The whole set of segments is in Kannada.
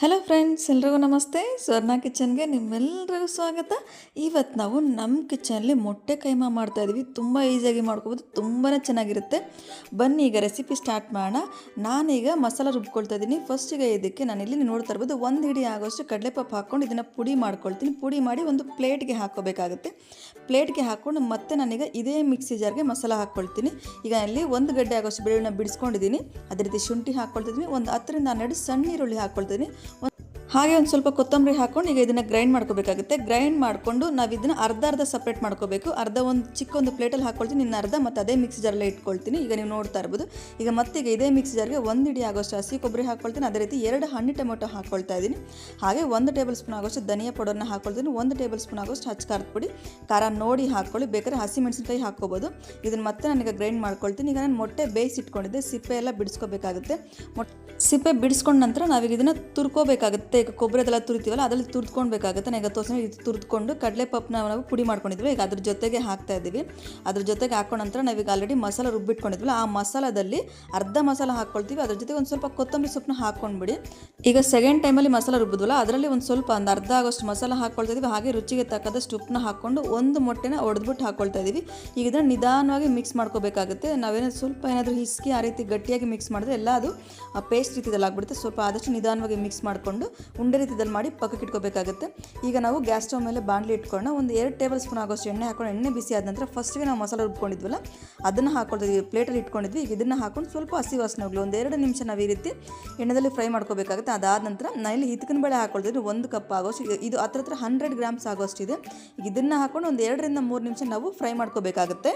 ಹಲೋ ಫ್ರೆಂಡ್ಸ್ ಎಲ್ರಿಗೂ ನಮಸ್ತೆ. ಸ್ವರ್ಣ ಕಿಚನ್ಗೆ ನಿಮ್ಮೆಲ್ಲರಿಗೂ ಸ್ವಾಗತ. ಇವತ್ತು ನಾವು ನಮ್ಮ ಕಿಚನಲ್ಲಿ ಮೊಟ್ಟೆ ಕೈಮಾ ಮಾಡ್ತಾ ಇದ್ದೀವಿ ತುಂಬ ಈಸಿಯಾಗಿ ಮಾಡ್ಕೋಬೋದು ತುಂಬಾ ಚೆನ್ನಾಗಿರುತ್ತೆ. ಬನ್ನಿ, ಈಗ ರೆಸಿಪಿ ಸ್ಟಾರ್ಟ್ ಮಾಡೋಣ. ನಾನೀಗ ಮಸಾಲ ರುಬ್ಕೊಳ್ತಾ ಇದ್ದೀನಿ ಫಸ್ಟಿಗೆ ಇದಕ್ಕೆ ನಾನಿಲ್ಲಿ ಇಲ್ಲಿ ನೋಡ್ತಾ ಇರ್ಬೋದು, ಒಂದು ಹಿಡಿ ಆಗೋಷ್ಟು ಕಡಲೆಪಪ್ಪು ಹಾಕ್ಕೊಂಡು ಇದನ್ನು ಪುಡಿ ಮಾಡ್ಕೊಳ್ತೀನಿ. ಪುಡಿ ಮಾಡಿ ಒಂದು ಪ್ಲೇಟ್ಗೆ ಹಾಕೋಬೇಕಾಗುತ್ತೆ ಪ್ಲೇಟ್ಗೆ ಹಾಕ್ಕೊಂಡು ಮತ್ತೆ ನಾನೀಗ ಇದೇ ಮಿಕ್ಸಿ ಜಾರ್ಗೆ ಮಸಾಲ ಹಾಕ್ಕೊಳ್ತೀನಿ. ಈಗ ಅಲ್ಲಿ ಒಂದು ಗಡ್ಡೆ ಆಗೋಷ್ಟು ಬೆಳ್ಳುಳ್ಳಿನ ಬಿಡಿಸ್ಕೊಂಡಿದ್ದೀನಿ ಅದೇ ರೀತಿ ಶುಂಠಿ ಹಾಕ್ಕೊಳ್ತಿದ್ದೀನಿ ಒಂದು ಹತ್ತರಿಂದ ಹನ್ನೆರಡು ಸಣ್ಣ ಈರುಳ್ಳಿ ಹಾಕ್ಕೊಳ್ತೀನಿ ಹಾಗೆ ಒಂದು ಸ್ವಲ್ಪ ಕೊತ್ತಂಬರಿ ಹಾಕ್ಕೊಂಡು ಈಗ ಇದನ್ನು ಗ್ರೈಂಡ್ ಮಾಡ್ಕೋಬೇಕಾಗುತ್ತೆ. ಗ್ರೈಂಡ್ ಮಾಡಿಕೊಂಡು ನಾವು ಇದನ್ನು ಅರ್ಧ ಅರ್ಧ ಸಪ್ರೇಟ್ ಮಾಡ್ಕೋಬೇಕು. ಅರ್ಧ ಒಂದು ಚಿಕ್ಕ ಒಂದು ಪ್ಲೇಟಲ್ಲಿ ಹಾಕ್ಕೊಳ್ತೀನಿ ಇನ್ನು ಅರ್ಧ ಮತ್ತು ಅದೇ ಮಿಕ್ಸಿ ಜಾರಲ್ಲೇ ಇಟ್ಕೊಳ್ತೀನಿ. ಈಗ ನೀವು ನೋಡ್ತಾ ಇರ್ಬೋದು. ಈಗ ಮತ್ತೀಗ ಇದೇ ಮಿಕ್ಸಿ ಜಾರ್ಗೆ ಒಂದು ಇಡಿ ಆಗೋಷ್ಟು ಹಸಿ ಕೊಬ್ಬರಿ ಹಾಕ್ಕೊಳ್ತೀನಿ ಅದೇ ರೀತಿ ಎರಡು ಹಣ್ಣು ಟೊಮೊಟೊ ಹಾಕ್ಕೊಳ್ತಾ ಇದ್ದೀನಿ. ಹಾಗೆ ಒಂದು ಟೇಬಲ್ ಸ್ಪೂನ್ ಆಗೋಷ್ಟು ಧನಿಯಾ ಪೌಡರ್ನ ಹಾಕ್ಕೊಳ್ತೀನಿ ಒಂದು ಟೇಬಲ್ ಸ್ಪೂನ್ ಆಗೋಷ್ಟು ಹಚ್ಚ ಖಾರದ ಪುಡಿ, ಖಾರ ನೋಡಿ ಹಾಕ್ಕೊಳ್ಳಿ ಬೇಕಾದ್ರೆ ಹಸಿ ಮೆಣಸಿನಕಾಯಿ ಹಾಕ್ಕೋಬೋದು. ಇದನ್ನು ಮತ್ತೆ ನನಗೆ ಗ್ರೈಂಡ್ ಮಾಡ್ಕೊಳ್ತೀನಿ. ಈಗ ನಾನು ಮೊಟ್ಟೆ ಬೇಯಿಸಿಟ್ಕೊಂಡಿದ್ದೆ ಸಿಪ್ಪೆ ಎಲ್ಲ ಬಿಡಿಸ್ಕೋಬೇಕಾಗುತ್ತೆ. ಮೊಟ್ಟೆ ಸಿಪ್ಪೆ ಬಿಡಿಸ್ಕೊಂಡ ನಂತರ ನಾವೀಗ ಇದನ್ನು ತುರ್ಕೋಬೇಕಾಗುತ್ತೆ. ಈಗ ಕೊಬ್ಬರಿ ಅದೆಲ್ಲ ತುರಿತೀವಲ್ಲ, ಅದರಲ್ಲಿ ತುರ್ದ್ಕೊಳ್ಬೇಕಾಗುತ್ತೆ. ನಾನು ಈಗ ತೋರಿಸಿ ಇದು ಕಡಲೆ ಪಪ್ಪನ ನಾವು ಪುಡಿ ಮಾಡ್ಕೊಂಡಿದ್ವಿ. ಈಗ ಅದ್ರ ಜೊತೆಗೆ ಹಾಕ್ತಾ ಇದ್ದೀವಿ. ಅದ್ರ ಜೊತೆಗೆ ಹಾಕೊಂಡ ನಂತರ ನಾವೀಗ ಆಲ್ರೆಡಿ ಮಸಾಲ ರುಬ್ಬಿಟ್ಕೊಂಡಿದ್ವಲ್ಲ, ಆ ಮಸಾಲದಲ್ಲಿ ಅರ್ಧ ಮಸಾಲ ಹಾಕ್ಕೊಳ್ತೀವಿ. ಅದ್ರ ಜೊತೆಗೆ ಒಂದು ಸ್ವಲ್ಪ ಕೊತ್ತಂಬರಿ ಸೊಪ್ಪನ್ನ ಹಾಕ್ಕೊಂಡ್ಬಿಡಿ. ಈಗ ಸೆಕೆಂಡ್ ಟೈಮಲ್ಲಿ ಮಸಾಲ ರುಬ್ಬಿದ್ವಲ್ಲ ಅದರಲ್ಲಿ ಒಂದು ಸ್ವಲ್ಪ ಒಂದು ಅರ್ಧ ಆಗೋಷ್ಟು ಮಸಾಲ ಹಾಕ್ಕೊಳ್ತಾ ಇದ್ದೀವಿ. ಹಾಗೆ ರುಚಿಗೆ ತಕ್ಕದಷ್ಟು ಉಪ್ಪನ್ನ ಹಾಕ್ಕೊಂಡು ಒಂದು ಮೊಟ್ಟೆನ ಒಡೆದ್ಬಿಟ್ಟು ಹಾಕ್ಕೊಳ್ತಾ ಇದ್ದೀವಿ. ಈಗ ಇದನ್ನು ನಿಧಾನವಾಗಿ ಮಿಕ್ಸ್ ಮಾಡ್ಕೋಬೇಕಾಗುತ್ತೆ. ನಾವೇನಾದ್ರು ಸ್ವಲ್ಪ ಏನಾದರೂ ಹಿಸ್ಕಿ ಆ ರೀತಿ ಗಟ್ಟಿಯಾಗಿ ಮಿಕ್ಸ್ ಮಾಡಿದ್ರೆ ಎಲ್ಲ ಅದು ಪೇಸ್ಟ್ ರೀತಿಯಲ್ಲಿ ಆಗ್ಬಿಡುತ್ತೆ ಸ್ವಲ್ಪ ಆದಷ್ಟು ನಿಧಾನವಾಗಿ ಮಿಕ್ಸ್ ಮಾಡಿಕೊಂಡು ಉಂಡೆ ರೀತಿಯಲ್ಲಿ ಮಾಡಿ ಪಕ್ಕಕ್ಕೆ ಇಟ್ಕೋಬೇಕಾಗುತ್ತೆ. ಈಗ ನಾವು ಗ್ಯಾಸ್ ಸ್ಟವ್ ಮೇಲೆ ಬಾಣಲಿ ಇಟ್ಕೊಂಡು ಒಂದು ಎರಡು ಟೇಬಲ್ ಸ್ಪೂನ್ ಆಗೋಷ್ಟು ಎಣ್ಣೆ ಹಾಕೊಂಡು ಎಣ್ಣೆ ಬಿಸಿ ಆದ ನಂತರ ಫಸ್ಟ್ಗೆ ನಾವು ಮಸಾಲೆ ರುಬ್ಕೊಂಡಿದ್ವಲ್ಲ, ಅದನ್ನು ಹಾಕೊಳ್ತಿದ್ವಿ ಪ್ಲೇಟಲ್ಲಿ ಇಟ್ಕೊಂಡಿದ್ವಿ. ಈಗ ಇದನ್ನು ಹಾಕೊಂಡು ಸ್ವಲ್ಪ ಹಸಿ ವಾಸನೆ ಹೋಗ್ಲಿ. ಒಂದು ಎರಡು ನಿಮಿಷ ನಾವು ಈ ರೀತಿ ಎಣ್ಣೆದಲ್ಲಿ ಫ್ರೈ ಮಾಡ್ಕೋಬೇಕಾಗುತ್ತೆ. ಅದಾದ ನಂತರ ನಾನಿಲ್ಲಿ ಹಿತ್ಕಿನ ಬೇಳೆ ಹಾಕೊಳ್ತಿದ್ವಿ ಒಂದು ಕಪ್ ಆಗೋಷ್ಟು ಇದು- ಹತ್ರ ಹತ್ರ ಹಂಡ್ರೆಡ್ ಗ್ರಾಮ್ಸ್ ಆಗೋಷ್ಟು ಇದೆ ಈಗ ಇದನ್ನು ಹಾಕೊಂಡು ಒಂದು ಎರಡರಿಂದ ಮೂರು ನಿಮಿಷ ನಾವು ಫ್ರೈ ಮಾಡ್ಕೋಬೇಕಾಗುತ್ತೆ.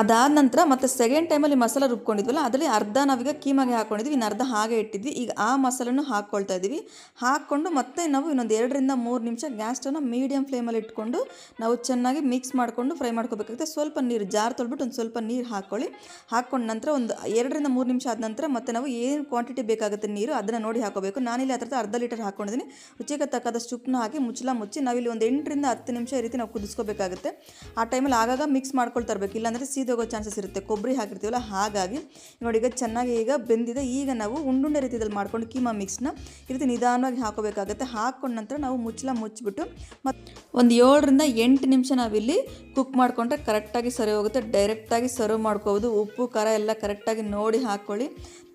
ಅದಾದ ನಂತರ ಮತ್ತೆ ಸೆಕೆಂಡ್ ಟೈಮಲ್ಲಿ ಮಸಾಲ ರುಬ್ಕೊಂಡಿದ್ವಲ್ಲ, ಅದರಲ್ಲಿ ಅರ್ಧ ನಾವೀಗ ಕೀಮಾಗೆ ಹಾಕ್ಕೊಂಡಿದ್ವಿ ಇನ್ನು ಅರ್ಧ ಹಾಗೆ ಇಟ್ಟಿದ್ವಿ. ಈಗ ಆ ಮಸಾಲನ್ನು ಹಾಕ್ಕೊಳ್ತಾ ಇದ್ದೀವಿ. ಹಾಕ್ಕೊಂಡು ಮತ್ತೆ ನಾವು ಇನ್ನೊಂದು ಎರಡರಿಂದ ಮೂರು ನಿಮಿಷ ಗ್ಯಾಸ್ಟನ್ನು ಮೀಡಿಯಂ ಮೀಡಿಯಮ್ ಫ್ಲೇಮಲ್ಲಿ ಇಟ್ಕೊಂಡು ನಾವು ಚೆನ್ನಾಗಿ ಮಿಕ್ಸ್ ಮಾಡಿಕೊಂಡು ಫ್ರೈ ಮಾಡ್ಕೋಬೇಕಾಗುತ್ತೆ. ಸ್ವಲ್ಪ ನೀರು ಜಾರ್ ತೊಳ್ಬಿಟ್ಟು ಒಂದು ಸ್ವಲ್ಪ ನೀರು ಹಾಕ್ಕೊಳ್ಳಿ ಹಾಕ್ಕೊಂಡ ನಂತರ ಒಂದು ಎರಡರಿಂದ ಮೂರು ನಿಮಿಷ ಆದ ನಂತರ ಮತ್ತೆ ನಾವು ಏನು ಕ್ವಾಂಟಿಟಿ ಬೇಕಾಗುತ್ತೆ ನೀರು ಅದನ್ನು ನೋಡಿ ಹಾಕೋಬೇಕು. ನಾನಿಲ್ಲಿ ಹತ್ರ ಅರ್ಧ ಲೀಟರ್ ಹಾಕ್ಕೊಂಡಿದ್ದೀನಿ ರುಚಿಗೆ ತಕ್ಕಾದ ಉಪ್ಪನ್ನ ಹಾಕಿ ಮುಚ್ಚಲ ಮುಚ್ಚಿ ನಾವಿಲ್ಲಿ ಒಂದು ಎಂಟರಿಂದ ಹತ್ತು ನಿಮಿಷ ಈ ರೀತಿ ನಾವು ಕುದಿಸ್ಕೋಬೇಕಾಗುತ್ತೆ. ಆ ಟೈಮಲ್ಲಿ ಆಗಾಗ ಮಿಕ್ಸ್ ಮಾಡ್ಕೊಳ್ತಾ ಇರಬೇಕು ಇಲ್ಲಾಂದರೆ ಸೀದೋಗೋ ಚಾನ್ಸಸ್ ಇರುತ್ತೆ. ಕೊಬ್ಬರಿ ಹಾಕಿರ್ತೀವಲ್ಲ, ಹಾಗಾಗಿ ನೋಡಿ ಈಗ ಚೆನ್ನಾಗಿ ಈಗ ಬೆಂದಿದೆ. ಈಗ ನಾವು ಉಂಡುಂಡೆ ರೀತಿಯಲ್ಲಿ ಮಾಡ್ಕೊಂಡು ಕೀಮಾ ಮಿಕ್ಸ್ನ ಈ ರೀತಿ ನಿಧಾನವಾಗಿ ಹಾಕೋಬೇಕಾಗುತ್ತೆ. ಹಾಕ್ಕೊಂಡ ನಂತರ ನಾವು ಮುಚ್ಚಲ ಮುಚ್ಚಿಬಿಟ್ಟು ಮತ್ತು ಒಂದು ಏಳರಿಂದ ಎಂಟು ನಿಮಿಷ ನಾವಿಲ್ಲಿ ಕುಕ್ ಮಾಡಿಕೊಂಡ್ರೆ ಕರೆಕ್ಟಾಗಿ ಸರಿ ಹೋಗುತ್ತೆ. ಡೈರೆಕ್ಟಾಗಿ ಸರ್ವ್ ಮಾಡ್ಕೋಬೋದು. ಉಪ್ಪು, ಖಾರ ಎಲ್ಲ ಕರೆಕ್ಟಾಗಿ ನೋಡಿ ಹಾಕ್ಕೊಳ್ಳಿ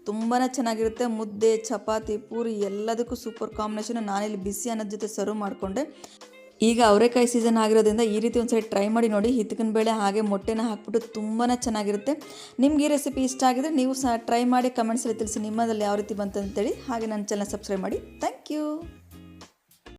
ತುಂಬಾ ಚೆನ್ನಾಗಿರುತ್ತೆ. ಮುದ್ದೆ, ಚಪಾತಿ, ಪೂರಿ ಎಲ್ಲದಕ್ಕೂ ಸೂಪರ್ ಕಾಂಬಿನೇಷನ್ ನಾನಿಲ್ಲಿ ಬಿಸಿ ಅನ್ನೋದ ಜೊತೆ ಸರ್ವ್ ಮಾಡಿಕೊಂಡೆ. ಈಗ ಅವರೆಕಾಯಿ ಸೀಸನ್ ಆಗಿರೋದ್ರಿಂದ ಈ ರೀತಿ ಒಂದ್ಸರಿ ಟ್ರೈ ಮಾಡಿ ನೋಡಿ. ಹಿತ್ಕನ ಬೇಳೆ ಹಾಗೆ ಮೊಟ್ಟೆನ ಹಾಕ್ಬಿಟ್ಟು ತುಂಬಾ ಚೆನ್ನಾಗಿರುತ್ತೆ. ನಿಮ್ಗೆ ಈ ರೆಸಿಪಿ ಇಷ್ಟ ಆಗಿದ್ರೆ ನೀವು ಸಹ ಟ್ರೈ ಮಾಡಿ ಕಮೆಂಟ್ಸಲ್ಲಿ ತಿಳಿಸಿ ನಿಮ್ಮದಲ್ಲಿ ಯಾವ ರೀತಿ ಬಂತಂತೇಳಿ ಹಾಗೆ ನನ್ನ ಚಾನಲ್ ಸಬ್ಸ್ಕ್ರೈಬ್ ಮಾಡಿ. Thank you